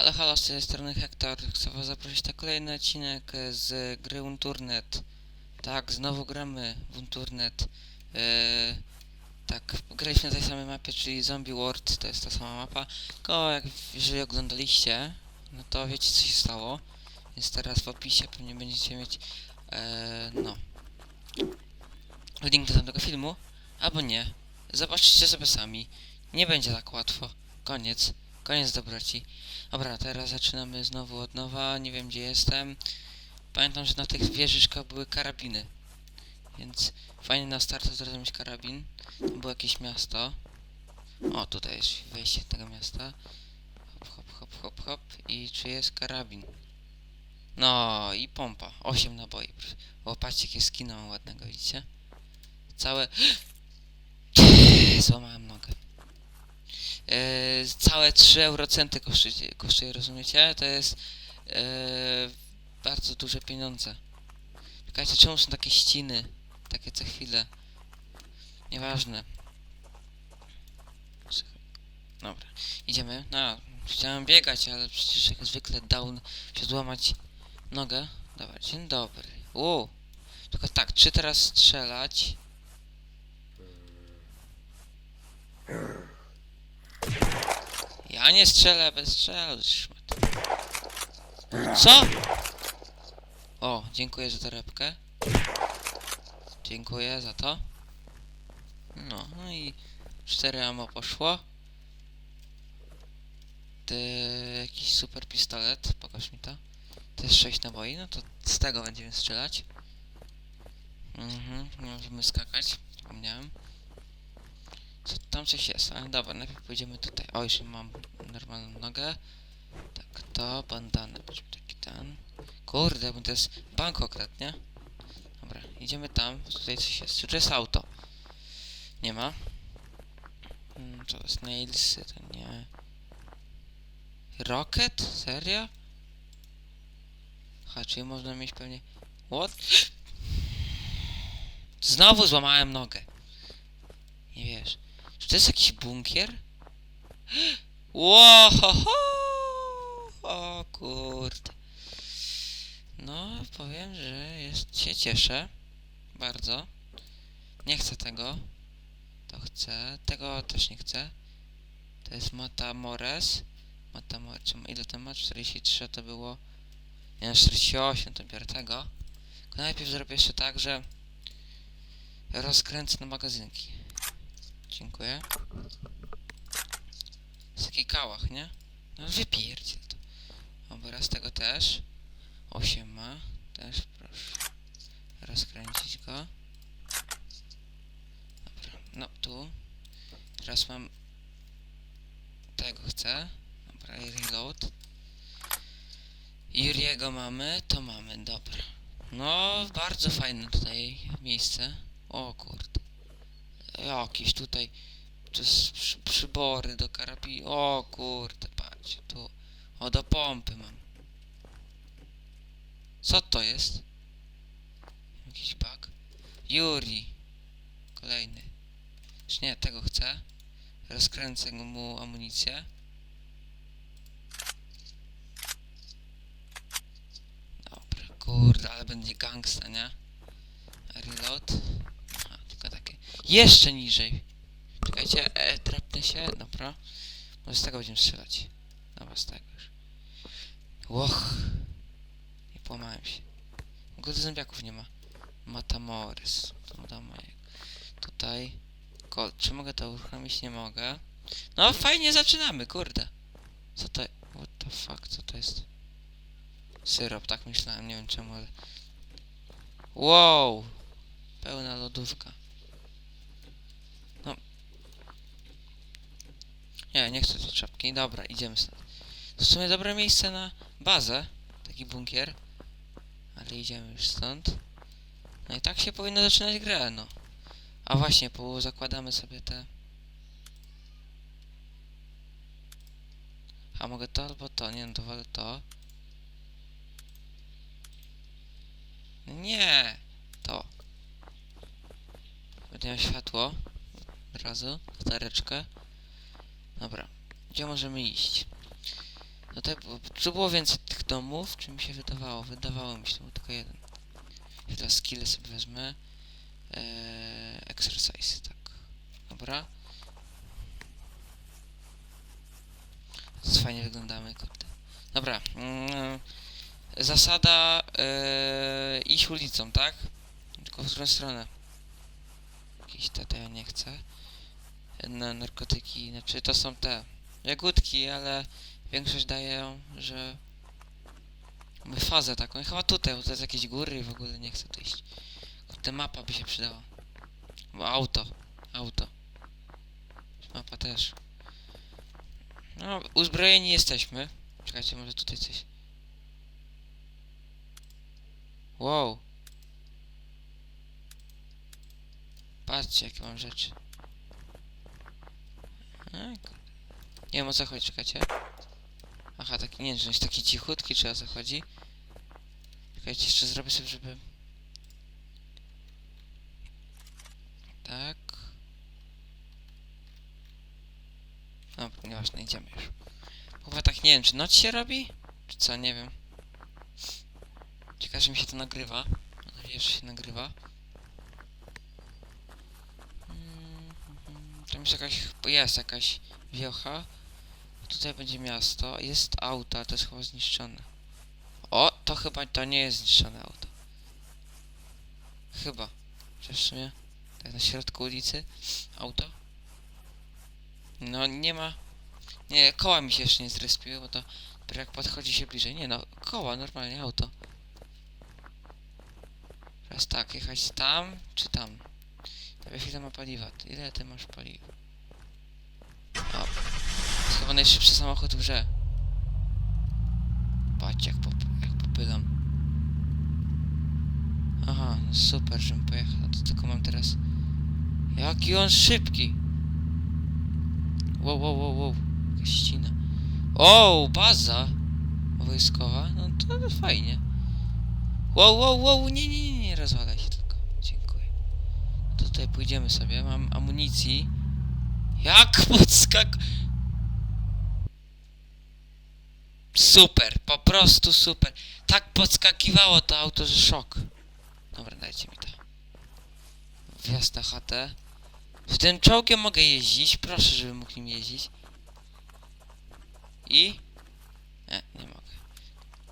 Halo, halo, z tej strony Hektor. Chcę was zaprosić na kolejny odcinek z gry Unturnet. Tak, znowu gramy w. E, tak, graliśmy na tej samej mapie, czyli Zombie World, to jest ta sama mapa. Tylko jak, jeżeli oglądaliście, no to wiecie co się stało. Więc teraz w opisie pewnie będziecie mieć, e, no, link do tamtego filmu, albo nie. Zobaczycie sobie sami. Nie będzie tak łatwo. Koniec. Koniec dobroci. Dobra, teraz zaczynamy znowu od nowa. Nie wiem gdzie jestem. Pamiętam, że na tych wieżyczkach były karabiny. Więc fajnie na start zrobić karabin. Tam było jakieś miasto. O, tutaj jest wejście tego miasta. Hop, hop, hop, hop, hop. I czy jest karabin? No i pompa. 8 naboi. O, patrzcie jakie skina ładnego, widzicie? Całe... Złamałem nogę. E, całe 3 eurocenty kosztuje, kosztuje, rozumiecie? To jest e, bardzo duże pieniądze. Czekajcie, czemu są takie ściny? Takie co chwilę. Nieważne. Dobra, idziemy. No, chciałem biegać, ale przecież jak zwykle down się złamać nogę. Dobra, dzień dobry. Tylko tak, czy teraz strzelać? Ja nie strzelę bez szmat. Co? O, dziękuję za torebkę. Dziękuję za to. No, no i cztery ammo poszło. Ty, jakiś super pistolet, pokaż mi to. To jest 6 naboi, no to z tego będziemy strzelać. Mhm, możemy skakać, zapomniałem. Co tam coś jest, ale dobra, najpierw pójdziemy tutaj. O, już mam normalną nogę. Tak, to, bandana, będzie taki ten. Kurde, bo to jest bank nie? Dobra, idziemy tam, tutaj coś jest. Czy jest auto? Nie ma. Hmm, to jest? Nailsy, to nie. Rocket? Serio? Ha, czyli można mieć pewnie... What? Znowu złamałem nogę. Nie wiesz. To jest jakiś bunkier? Łohoho! O kurde. No, powiem, że jest, się cieszę. Bardzo. Nie chcę tego. To chcę. Tego też nie chcę. To jest Matamores. Matamores. Ile to ma? 43 to było. Nie, no, 48 to biorę tego. Najpierw zrobię jeszcze tak, że rozkręcę na magazynki. Dziękuję. Jest taki kałach, nie? No wypierdziel to. Dobra, z tego też. 8 ma. Też proszę. Rozkręcić go. Dobra, no tu. Teraz mam... Tego chcę. Dobra, i reload. Juriego mamy, to mamy, dobra. No, bardzo fajne tutaj miejsce. O kurde. Jakieś tutaj to przy, przybory do karabinu. O kurde, patrz, tu. O, do pompy mam. Co to jest? Jakiś bug. Yuri. Kolejny. Już nie, tego chcę. Rozkręcę mu amunicję. Dobra, kurde, ale będzie gangsta, nie? Reload. Jeszcze niżej. Czekajcie, e, drapnę się, dobra. Może z tego będziemy strzelać. Dobra, z tego już. Łoch. Nie połamałem się. W ogóle zębiaków nie ma. Matamores. To. Tutaj. Kol. Czy mogę to uruchomić? Nie mogę. No fajnie zaczynamy, kurde. Co to... What the fuck, co to jest? Syrop, tak myślałem, nie wiem czemu, ale... Wow! Pełna lodówka. Nie, nie chcę tej czapki. Dobra, idziemy stąd. To w sumie dobre miejsce na bazę. Taki bunkier. Ale idziemy już stąd. No i tak się powinno zaczynać grę, no. A właśnie, po zakładamy sobie te... A mogę to albo to? Nie, no to wolę to. Nie! To. Będę miał światło. Od razu. Latareczkę. Dobra. Gdzie możemy iść? No tak, tu było więcej tych domów, czy mi się wydawało? Wydawało mi się, to był tylko jeden. I teraz skille sobie wezmę. Eee, exercise, tak. Dobra. Fajnie wyglądamy, kurde. Dobra. Mm, zasada eee, iść ulicą, tak? Tylko w którą stronę? Jakieś te, to ja nie chcę. Na narkotyki, znaczy to są te jagódki, ale większość daje, że mamy fazę taką. I chyba tutaj, bo to jest jakieś góry i w ogóle nie chcę tu iść. Kurde, mapa by się przydała. Bo auto, auto. Mapa też. No, uzbrojeni jesteśmy. Czekajcie, może tutaj coś. Wow. Patrzcie, jakie mam rzeczy. Kurde. Nie wiem o co chodzi, czekajcie. Aha, taki, nie że jest taki cichutki, czy o co chodzi. Czekajcie, jeszcze zrobię sobie, żeby... Tak. No, nieważne, idziemy już. Chyba tak, nie wiem, czy noc się robi? Czy co, nie wiem. Ciekawe, że mi się to nagrywa. Mam że się nagrywa. Mm, jakaś, jest jakaś wiocha. Tutaj będzie miasto. Jest auto, ale to jest chyba zniszczone. O, to chyba to nie jest zniszczone auto. Chyba. Czy w sumie? Tak na środku ulicy. Auto. No nie ma. Nie, koła mi się jeszcze nie zrespiły, bo to jak podchodzi się bliżej. Nie no, koła, normalnie auto. Teraz tak, jechać tam czy tam? Tobie ile ma paliwa? Ty- Ile ty masz paliwa? O, to chyba najszybszy samochód w grze. Patrz jak, pop jak popylam. Aha, no super, żebym pojechał. To tylko mam teraz... Jaki on szybki! Wow, wow, wow, wow. Jakaś ścina. O, baza wojskowa. No to, fajnie. Wow, wow, wow, nie, nie, nie, nie rozwalaj się tutaj pójdziemy sobie. Mam amunicji. Jak podskak... Super, po prostu super. Tak podskakiwało to auto, że szok. Dobra, dajcie mi to. Wjazd na chatę. W tym czołgiem mogę jeździć. Proszę, żebym mógł nim jeździć. I? Nie, nie mogę.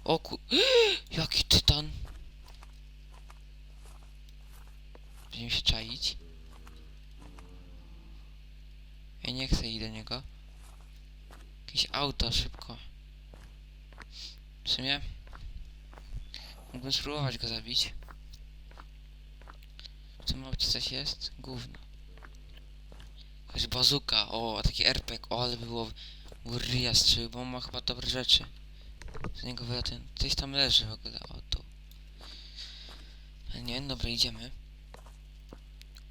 O ku... Jaki tytan! Będziemy się czaić. Ja nie chcę iść do niego. Jakieś auto, szybko. W sumie... Mógłbym spróbować go zabić. W tym aucie coś jest? Gówno. Jakaś bazuka, o, taki RPG, o, ale było... Ryja strzelił, bo on ma chyba dobre rzeczy. Z niego wylatuje. Coś tam leży w ogóle, o, tu. Ale nie, dobra, idziemy.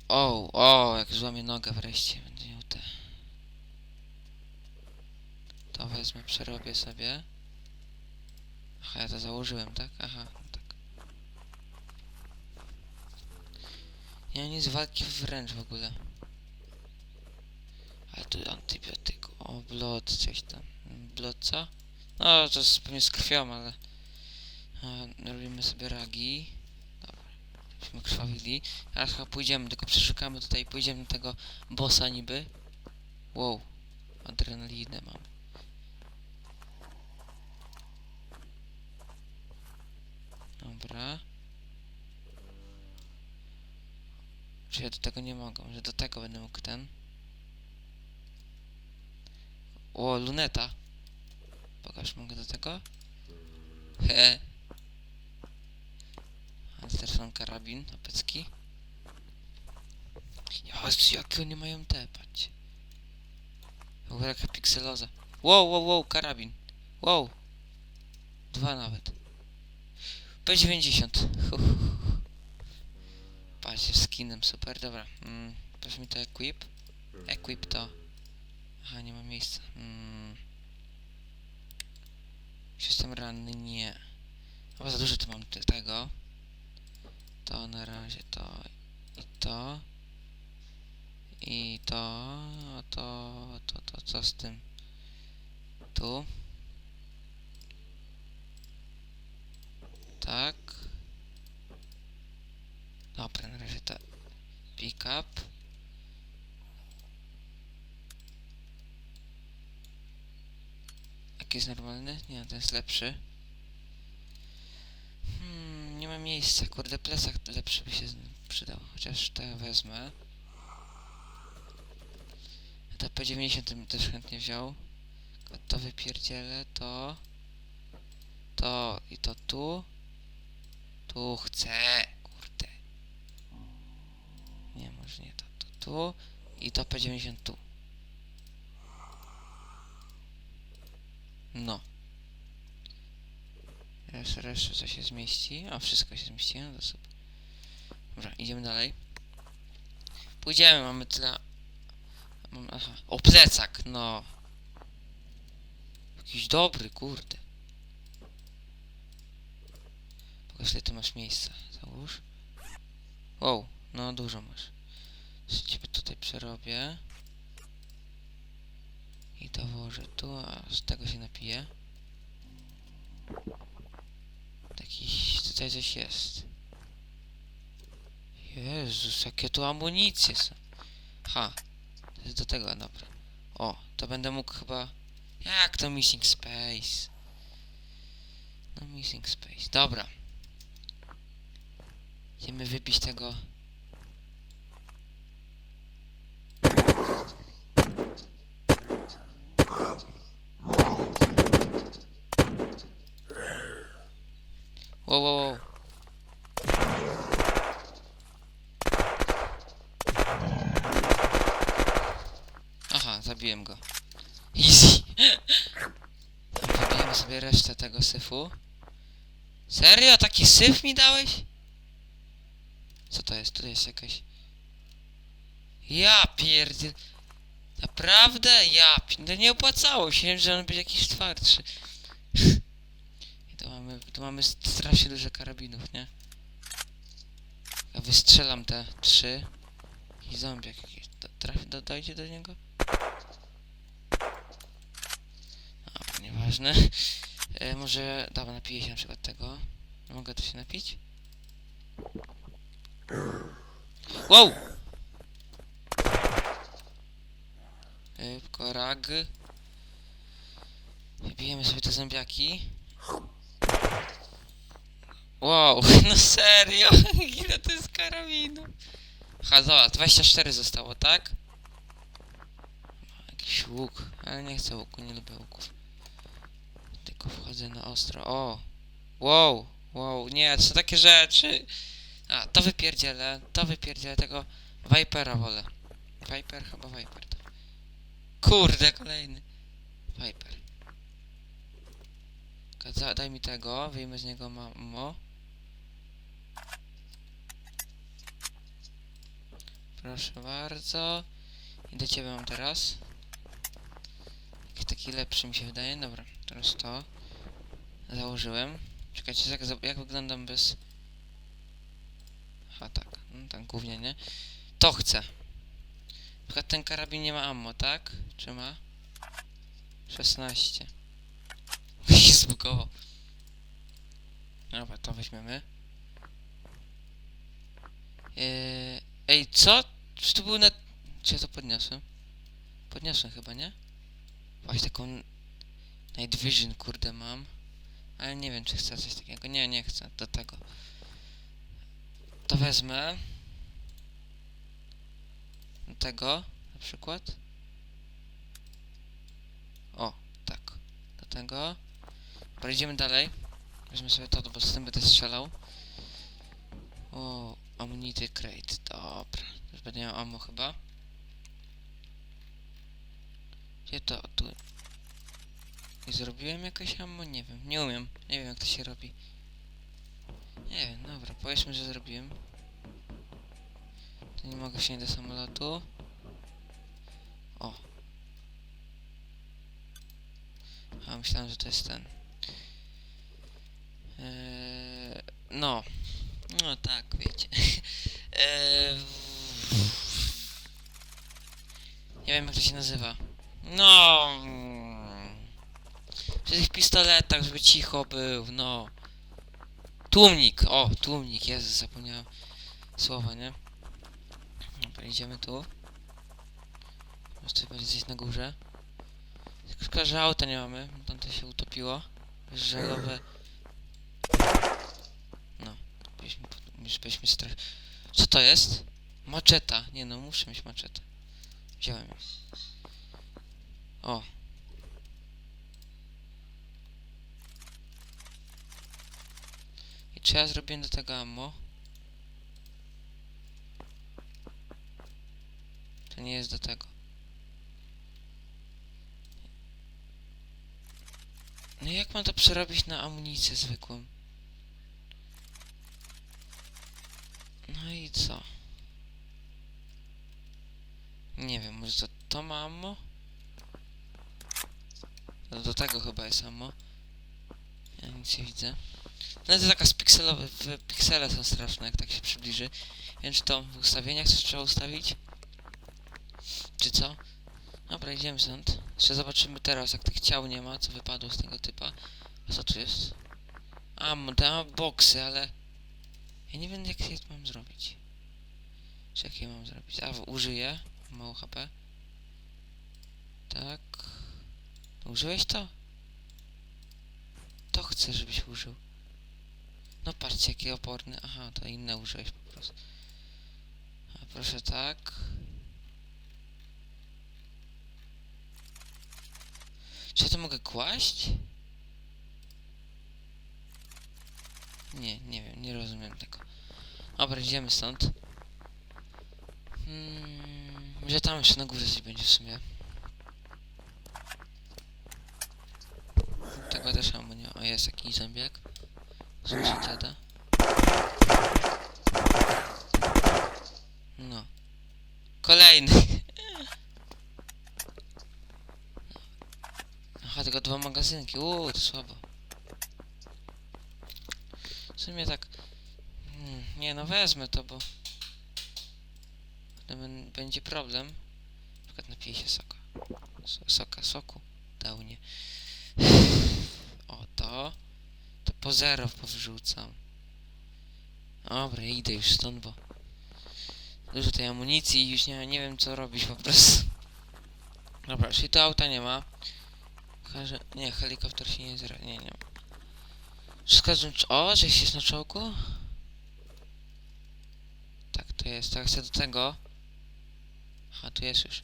O, o, jak złamie nogę wreszcie, będzie miał. To wezmę, przerobię sobie. Aha, ja to założyłem, tak? Aha, tak. Nie mam nic walki wręcz w ogóle. Ale tu antybiotyk. O, blot, coś tam. Blot co? No, to jest pewnie z krwią, ale... A, robimy sobie ragi. Krwawili. Teraz chyba pójdziemy, tylko przeszukamy tutaj, pójdziemy do tego bossa niby. Wow. Adrenalinę mam. Dobra. Czy ja do tego nie mogę? Że do tego będę mógł ten. O, luneta. Pokaż, mogę do tego? He. Mam karabin, opecki. Jezu, jakie oni mają te, patrzcie. W ogóle jaka pikseloza. Wow, wow, wow, karabin. Wow. Dwa nawet. P90. Hu, hu, hu. Patrzcie, skinem, super, dobra. Mm, proszę mi to equip. Equip to. Aha, nie ma miejsca. Mm. Jestem ranny? Nie. Chyba za dużo tu mam te, tego. To na razie to i to. I to, to, to, to, co z tym? Tu. Tak. Dobra, na razie to pick up. Jaki jest normalny? Nie, ten jest lepszy miejsca. Kurde, plecak lepszy by się przydał. Chociaż ja wezmę. To P90 bym też chętnie wziął. To wypierdzielę, to... To i to tu. Tu chcę. Kurde. Nie, może nie to. To tu. I to P90 tu. No. Jeszcze, jeszcze co się zmieści. A wszystko się zmieści, no to super. Dobra, idziemy dalej. Pójdziemy, mamy tyle. Mam, aha. O, plecak, no. Jakiś dobry, kurde. Pokaż, ile ty masz miejsca. Załóż. Wow, no dużo masz. Ciebie tutaj przerobię. I dołożę tu, a z tego się napiję. Tutaj coś jest. Jezus, jakie tu amunicje są. Ha, to jest do tego, dobra. O, to będę mógł chyba... Jak to Missing Space? No Missing Space, dobra. Idziemy wypić tego... Wow, wow, wow. Aha, zabiłem go. Easy. Wybijemy sobie resztę tego syfu. Serio? Taki syf mi dałeś? Co to jest? Tutaj jest jakaś... Ja pierdziel... Naprawdę? Ja pi- No nie opłacało się, że on będzie jakiś twardszy. Mamy, tu mamy strasznie dużo karabinów, nie? Ja wystrzelam te trzy. I zombiak jakiś. Trafi, do, dojdzie do niego? A, nieważne. E, może, dobra, napiję się na przykład tego. Mogę tu się napić? Wow! Szybko, rag. Wybijemy sobie te zombiaki. Wow, no serio? Ile to jest karabinu? Ha, dobra, 24 zostało, tak? Jakiś łuk, ale nie chcę łuku, nie lubię łuków. Tylko wchodzę na ostro. O! Wow! Wow, nie, są takie rzeczy! A, to wypierdzielę, to wypierdzielę, tego Vipera wolę. Viper, chyba Viper. to. Kurde, kolejny. Viper. Daj mi tego, wyjmę z niego mamo. Proszę bardzo. I do ciebie mam teraz. Jakiś taki lepszy mi się wydaje. Dobra, teraz to. Założyłem. Czekajcie, jak, jak wyglądam bez... Ha, tak. No, głównie, nie? To chcę. Na przykład ten karabin nie ma ammo, tak? Czy ma? 16. się zbugował. Dobra, to weźmiemy. Eee, ej, co? Czy to był na... Czy ja to podniosłem? Podniosłem chyba, nie? Właśnie taką... Night Vision, kurde, mam. Ale nie wiem, czy chcę coś takiego. Nie, nie chcę. Do tego. To wezmę. Do tego, na przykład. O, tak. Do tego. Dobra, idziemy dalej. Weźmy sobie to, bo z tym będę strzelał. O, Ammunity Crate. Dobra. Już będę miał ammo chyba. Gdzie to? Tu. I zrobiłem jakieś ammo? Nie wiem. Nie umiem. Nie wiem jak to się robi. Nie wiem, dobra. Powiedzmy, że zrobiłem. To nie mogę wsiąść do samolotu. O. A myślałem, że to jest ten. Eee, no. No tak, wiecie. eee, nie wiem jak to się nazywa. No. mm, Przy tych pistoletach, żeby cicho był, no. Tłumnik, o, tłumnik, Jezus, zapomniałem słowa, nie? Dobra, idziemy tu. Może tutaj będzie na górze. Szkoda, że auta nie mamy. Tamte się utopiło. Żelowe. No. Byliśmy strach. Co to jest? Maczeta. Nie no, muszę mieć maczetę. Wziąłem ją. O. I czy ja zrobiłem do tego ammo? To nie jest do tego. No jak mam to przerobić na amunicję zwykłą? No i co? Nie wiem, może to, to ma ammo? No do tego chyba jest ammo. Ja nic nie widzę. No to taka z pikselowy, w piksele są straszne, jak tak się przybliży. Więc to w ustawieniach coś trzeba ustawić? Czy co? Dobra, idziemy stąd. Jeszcze zobaczymy teraz, jak tych ciał nie ma, co wypadło z tego typa. A co tu jest? A, te boksy, ale... Ja nie wiem, jak je mam zrobić. Czy jak je mam zrobić? A, użyję. Mało HP. Tak. Użyłeś to? To chcę, żebyś użył. No patrzcie, jaki oporny. Aha, to inne użyłeś po prostu. A proszę tak. Czy ja to mogę kłaść? Nie, nie wiem, nie rozumiem tego. Dobra, idziemy stąd. Hmm, może tam jeszcze na górze coś będzie w sumie. Tego też mam, nie. O, jest jakiś zębiak. Słyszę dziada. No. Kolejny. Aha, tylko dwa magazynki. Uuu, to słabo. W sumie tak... Nie no, wezmę to, bo... Będzie problem. Na przykład napiję się soka. So, soka, soku. Dał nie. O, to... Po zero powrzucam. Dobra, idę już stąd, bo... Dużo tej amunicji i już nie, nie wiem co robić po prostu. Dobra, czyli to auta nie ma. Że... Nie, helikopter się nie zra... Nie, nie ma. Z... O, żeś jest na czołgu? Tak, to jest. Tak, chcę do tego. Aha, tu jest już.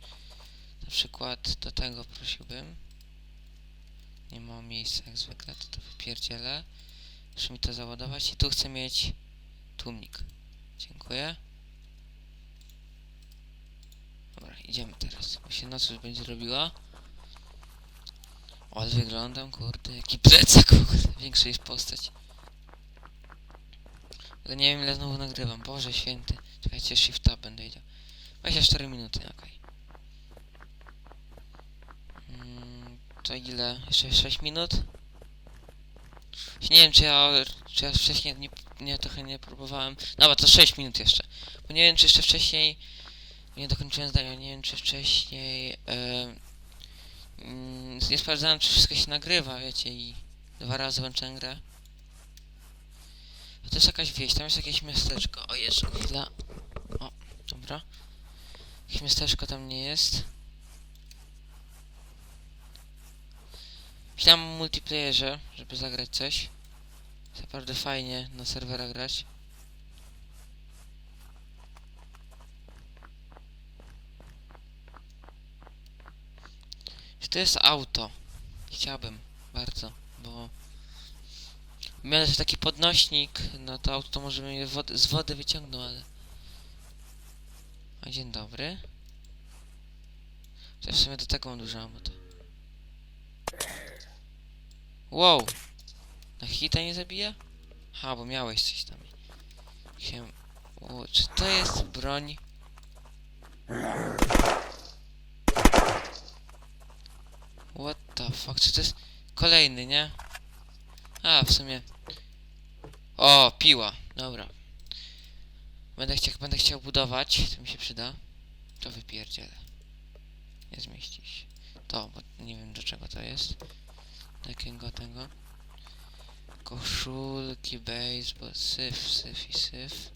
Na przykład do tego prosiłbym. Nie ma miejsca jak zwykle, to to wypierdzielę. Muszę mi to załadować i tu chcę mieć tłumnik. Dziękuję. Dobra, idziemy teraz, bo się noc już będzie robiła. O, wyglądam, kurde, jaki plecak, kurde, większa jest postać. Ale nie wiem ile znowu nagrywam, Boże święty. Czekajcie, shift tab będę idział. 24 minuty, okej. Mm, to ile? Jeszcze 6 minut? Nie wiem, czy ja, czy ja wcześniej nie, nie, trochę nie próbowałem. Dobra, to 6 minut jeszcze. Bo nie wiem, czy jeszcze wcześniej... Nie dokończyłem zdania, nie wiem, czy wcześniej... mm, nie sprawdzałem, czy wszystko się nagrywa, wiecie, i dwa razy włączyłem grę. To jest jakaś wieś, tam jest jakieś miasteczko. O, jeszcze chwila. O, dobra. Jakieś miasteczko tam nie jest. Myślałem o multiplayerze, żeby zagrać coś. Jest naprawdę fajnie na serwerach grać. To jest auto? Chciałbym bardzo, bo miał też taki podnośnik, no to auto to może mnie wody, z wody wyciągnął, ale... A dzień dobry. Chociaż w sumie do tego mam dużo. Wow! Na hita nie zabija? Ha, bo miałeś coś tam. Się... O, czy to jest broń? What the fuck? Czy to jest kolejny, nie? A, w sumie... O, piła. Dobra. Będę chciał, będę chciał budować, to mi się przyda. To wypierdzielę. Nie zmieści się. To, bo nie wiem do czego to jest. Takiego tego. Koszulki, baseball, syf, syf i syf.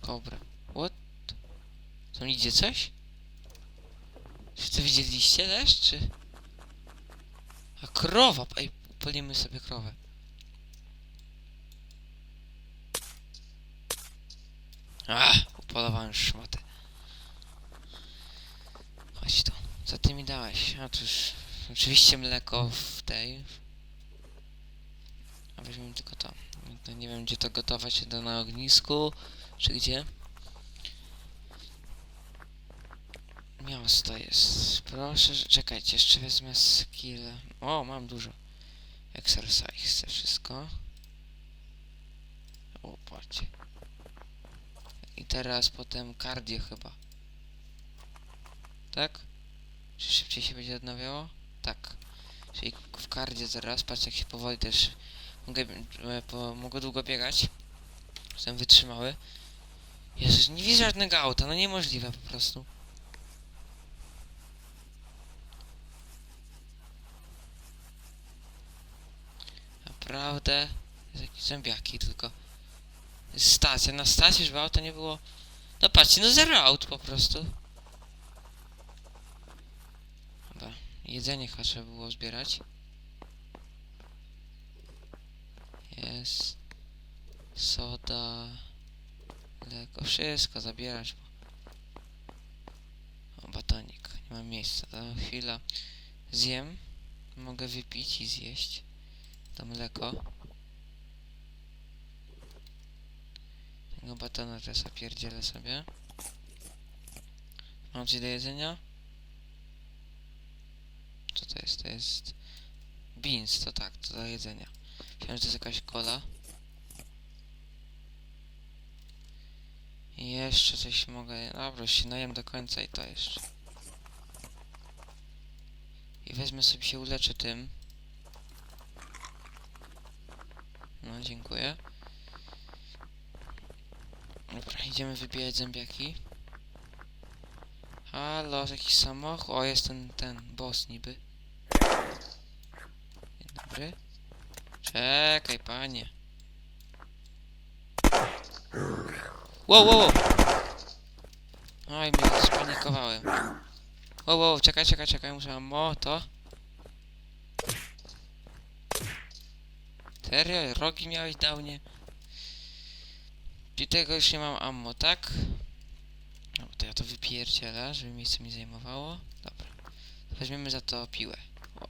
Kobra. What? Tam idzie coś? Czy to widzieliście też, czy? A krowa! Ej, polimy sobie krowę. A, upolowałem szmatę. Chodź tu. Co ty mi dałeś? A cóż, oczywiście mleko w tej. A weźmiemy tylko to. to. Nie wiem gdzie to gotować, to na ognisku, czy gdzie. Miasto jest. Proszę, czekajcie, jeszcze wezmę skill. O, mam dużo. Exercise, wszystko. O, patrzcie. I teraz potem cardio chyba. Tak? Czy szybciej się będzie odnawiało? Tak. Czyli w kardzie zaraz, patrz jak się powoli też mogę, e, mogę długo biegać. Jestem wytrzymały. Jezus, nie widzę żadnego auta, no niemożliwe po prostu. Naprawdę? Jakieś zębiaki tylko. Stacja, na stacji, żeby auta nie było... No patrzcie, no zero aut po prostu. Dobra, jedzenie chyba trzeba było zbierać. Jest... Soda... Mleko, wszystko zabierać. O, batonik, nie mam miejsca. Chwila. Zjem. Mogę wypić i zjeść. To mleko. Tego batona teraz opierdzielę sobie. Mam coś do jedzenia? Co to jest? To jest... Beans, to tak, to do jedzenia. Myślałem, że to jest jakaś kola. I jeszcze coś mogę... Dobra, się najem do końca i to jeszcze. I wezmę sobie się uleczę tym. No, dziękuję. Dobra, idziemy wybijać zębiaki. Halo, jakiś samochód? O, jest ten, ten boss niby. Dzień dobry. Czekaj, panie. Wow, wow, wow! Oj, mnie spanikowałem. Wow, wow, czekaj, czekaj, czekaj, muszę ammo, to. Serio? Rogi miałeś dał nie? I tego już nie mam ammo, tak? No to ja to wypierdzielę, żeby miejsce mi zajmowało. Dobra. Weźmiemy za to piłę. O.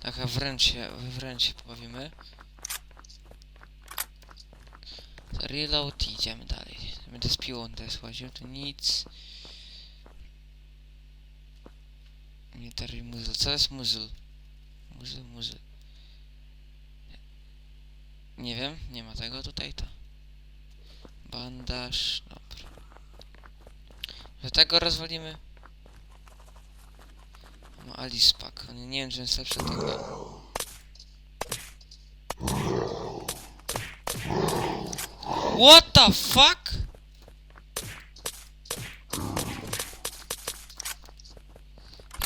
Tak, a wręcz się, wręcz się pobawimy. Reload i idziemy dalej. Będę z piłą teraz chodził, tu nic. Military muzzle. Co jest muzzle? Muzzle, muzzle. Nie wiem, nie ma tego tutaj to. Bandaż, dobra. Że tego rozwalimy? No Alice Pack, nie, wiem czy jest lepszy tego. What the fuck?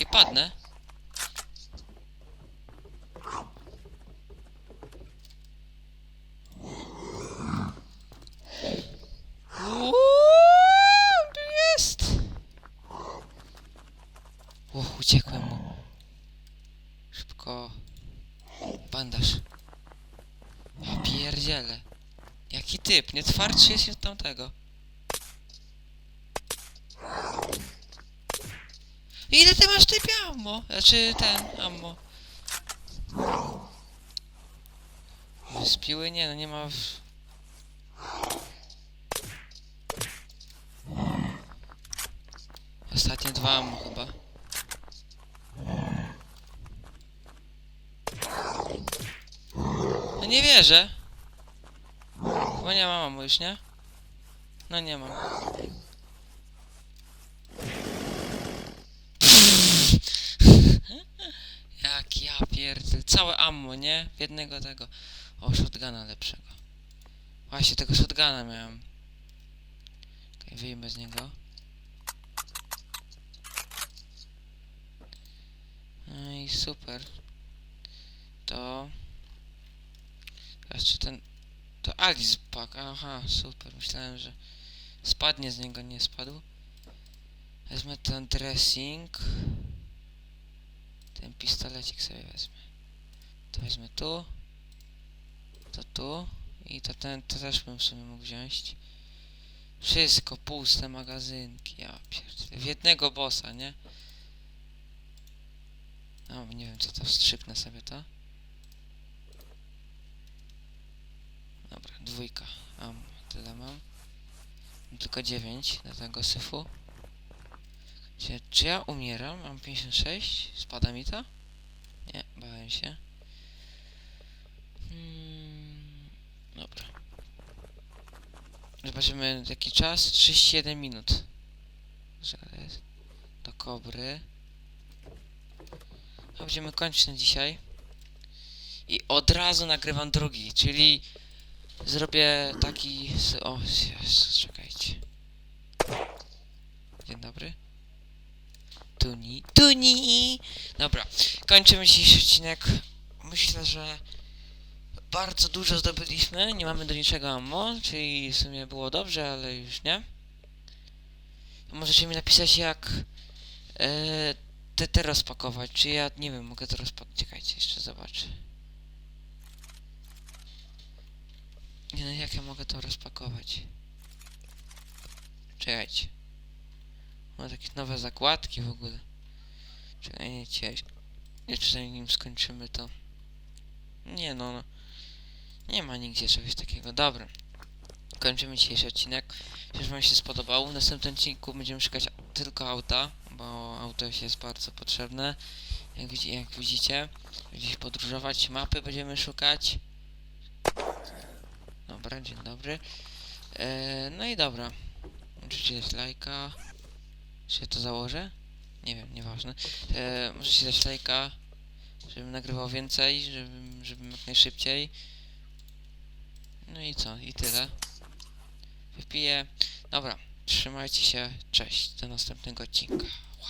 I padnę. Uuu, tu jest! O, uciekłem mu. Szybko. Bandaż. Ja pierdzielę. Jaki typ, nie twardszy jest od tamtego. Ile ty masz typie ammo? Znaczy ten ammo. Z piły nie, no nie ma... W... Ostatnie dwa ammo chyba. No nie wierzę. Chyba nie mam ammo już, nie? No nie mam. Jak ja pierdolę. Całe ammo, nie? Jednego tego. O, shotguna lepszego. Właśnie, tego shotguna miałem. Okej, wyjmę z niego. No i super. To... Teraz czy ten... To Alice Pack, aha, super. Myślałem, że spadnie z niego, nie spadł. Wezmę ten dressing. Ten pistolecik sobie wezmę. To wezmę tu. To tu. I to ten, to też bym w sumie mógł wziąć. Wszystko puste magazynki, ja pierdolę. W jednego bossa, nie? No, nie wiem co to, wstrzyknę sobie to. Dobra, dwójka. Mam, tyle mam. Tylko 9 do tego syfu. Czy, czy ja umieram? Mam 56? Spada mi to? Nie, bałem się. Hmm, dobra. Zobaczymy jaki czas. 37 minut. Do kobry. Będziemy kończyć na dzisiaj. I od razu nagrywam drugi, czyli zrobię taki... O, Jezus, czekajcie. Dzień dobry. Tuni, Tuni! Dobra, kończymy dzisiejszy odcinek. Myślę, że bardzo dużo zdobyliśmy. Nie mamy do niczego ammo, czyli w sumie było dobrze, ale już nie. Możecie mi napisać, jak e, te, te rozpakować. Czy ja, nie wiem, mogę to rozpakować. Czekajcie, jeszcze zobaczę. Nie no, jak ja mogę to rozpakować? Czekajcie. Ma takie nowe zakładki w ogóle. Czekajcie. Jeszcze zanim skończymy to. Nie no, no. Nie ma nigdzie czegoś takiego. Dobra. Kończymy dzisiejszy odcinek. Jeśli wam się spodobał, w następnym odcinku będziemy szukać tylko auta, bo auto jest bardzo potrzebne. Jak, jak widzicie, gdzieś podróżować, mapy będziemy szukać. Dobra, dzień dobry. E, no i dobra. Możecie dać lajka. Czy to założę? Nie wiem, nieważne. E, możecie dać lajka, żebym nagrywał więcej, żebym, żebym jak najszybciej. No i co? I tyle. Wypiję. Dobra, trzymajcie się. Cześć. Do następnego odcinka.